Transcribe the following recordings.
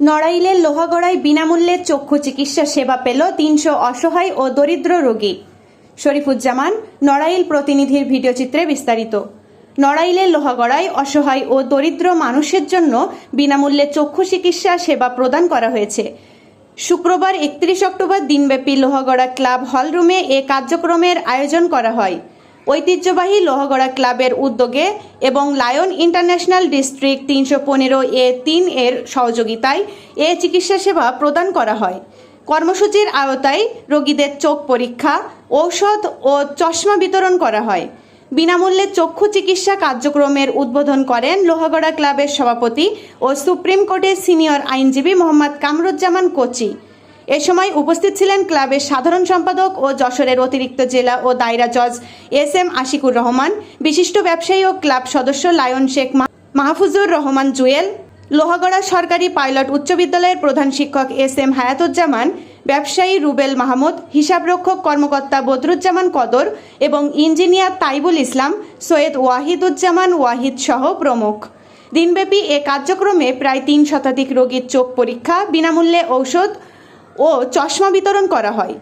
নড়াইলের লোহাগড়ায় বিনামূল্যে চক্ষু চিকিৎসা সেবা পেল তিনশো অসহায় ও দরিদ্র রোগী। শরীফুজ্জামান, নড়াইল প্রতিনিধির ভিডিওচিত্রে বিস্তারিত। নড়াইলের লোহাগড়ায় অসহায় ও দরিদ্র মানুষের জন্য বিনামূল্যে চক্ষু চিকিৎসা সেবা প্রদান করা হয়েছে। শুক্রবার একত্রিশ অক্টোবর দিনব্যাপী লোহাগড়া ক্লাব হলরুমে এ কার্যক্রমের আয়োজন করা হয়। ঐতিহ্যবাহী লোহগড়া ক্লাবের উদ্যোগে এবং লায়ন ইন্টারন্যাশনাল ডিস্ট্রিক্ট তিনশো পনেরো এ তিন এর সহযোগিতায় এ চিকিৎসা সেবা প্রদান করা হয়। কর্মসূচির আওতায় রোগীদের চোখ পরীক্ষা, ঔষধ ও চশমা বিতরণ করা হয়। বিনামূল্যে চক্ষু চিকিৎসা কার্যক্রমের উদ্বোধন করেন লোহাগড়া ক্লাবের সভাপতি ও সুপ্রিম কোর্টের সিনিয়র আইনজীবী মোহাম্মদ কামরুজ্জামান কোচি। এ সময় উপস্থিত ছিলেন ক্লাবের সাধারণ সম্পাদক ও যশোরের অতিরিক্ত জেলা ও দায়রা জজ এস এম আশিকুর রহমান, বিশিষ্ট ব্যবসায়ী ও ক্লাব সদস্য লায়ন শেখ মাহফুজুর রহমান জুয়েল, লোহাগড়া সরকারি পাইলট উচ্চ বিদ্যালয়ের প্রধান শিক্ষক এস এম হায়াতুজ্জামান, ব্যবসায়ী রুবেল মাহমুদ, হিসাবরক্ষক কর্মকর্তা বদরুজ্জামান কদর এবং ইঞ্জিনিয়ার তাইবুল ইসলাম, সৈয়দ ওয়াহিদুজ্জামান ওয়াহিদ সহ প্রমুখ। দিনব্যাপী এ কার্যক্রমে প্রায় তিন শতাধিক রোগীর চোখ পরীক্ষা, বিনামূল্যে ঔষধ ও চশমা বিতরণ করা হয়।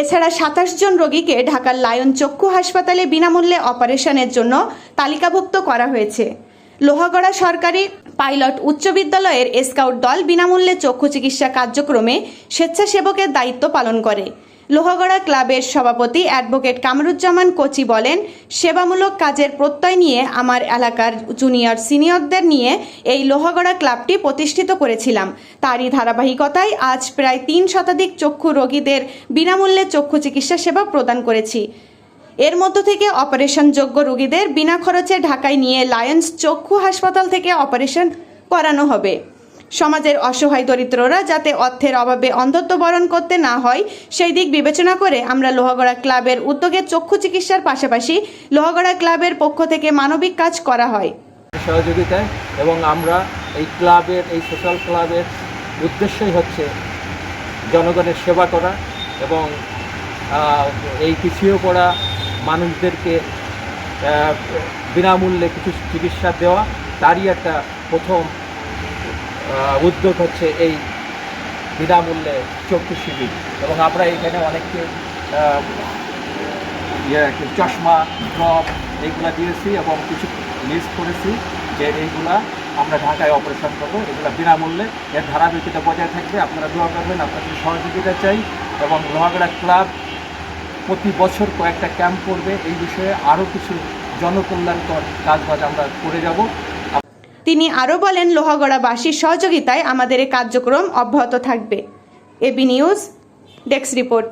এছাড়া সাতাশ জন রোগীকে ঢাকার লায়ন চক্ষু হাসপাতালে বিনামূল্যে অপারেশনের জন্য তালিকাভুক্ত করা হয়েছে। লোহাগড়া সরকারি পাইলট উচ্চ বিদ্যালয়ের স্কাউট দল বিনামূল্যে চক্ষু চিকিৎসা কার্যক্রমে স্বেচ্ছাসেবকের দায়িত্ব পালন করে। লোহাগড়া ক্লাবের সভাপতি অ্যাডভোকেট কামরুজ্জামান কোচি বলেন, সেবামূলক কাজের প্রত্যয় নিয়ে আমার এলাকার জুনিয়র সিনিয়রদের নিয়ে এই লোহাগড়া ক্লাবটি প্রতিষ্ঠিত করেছিলাম। তারই ধারাবাহিকতায় আজ প্রায় তিন শতাধিক চক্ষু রোগীদের বিনামূল্যে চক্ষু চিকিৎসা সেবা প্রদান করেছি। এর মধ্য থেকে অপারেশনযোগ্য রোগীদের বিনা খরচে ঢাকায় নিয়ে লায়ন্স চক্ষু হাসপাতাল থেকে অপারেশন করানো হবে। সমাজের অসহায় দরিদ্ররা যাতে অর্থের অভাবে অন্ধত্ব বরণ করতে না হয়, সেই দিক বিবেচনা করে আমরা লোহাগড়া ক্লাবের উদ্যোগে চক্ষু চিকিৎসার পাশাপাশি লোহাগড়া ক্লাবের পক্ষ থেকে মানবিক কাজ করা হয়। সহযোগিতায় এবং আমরা এই ক্লাবের, এই সোশ্যাল ক্লাবের উদ্দেশ্যই হচ্ছে জনগণের সেবা করা এবং এই পিছিয়ে পড়া মানুষদেরকে বিনামূল্যে কিছু চিকিৎসা দেওয়া, তারই একটা প্রথম উদ্যোগ হচ্ছে এই বিনামূল্যে চক্ষু শিবির। এবং আমরা এখানে অনেককে ইয়ে চশমা, ড্রপ এইগুলা দিয়েছি এবং কিছু লিস্ট করেছি যে এইগুলা আমরা ঢাকায় অপারেশন করব। এগুলো বিনামূল্যে, এর ধারাবাহিকতা বজায় থাকবে। আপনারা দোয়া করবেন, আপনাদের সহযোগিতা চাই এবং লোহাগড়া ক্লাব প্রতি বছর কয়েকটা ক্যাম্প করবে। এই বিষয়ে আরও কিছু জনকল্যাণকর কাজবাজ আমরা করে যাব। তিনি আরও বলেন লোহাগড়াবাসীর সহযোগিতায় আমাদের এই কার্যক্রম অব্যাহত থাকবে। AB news desk report.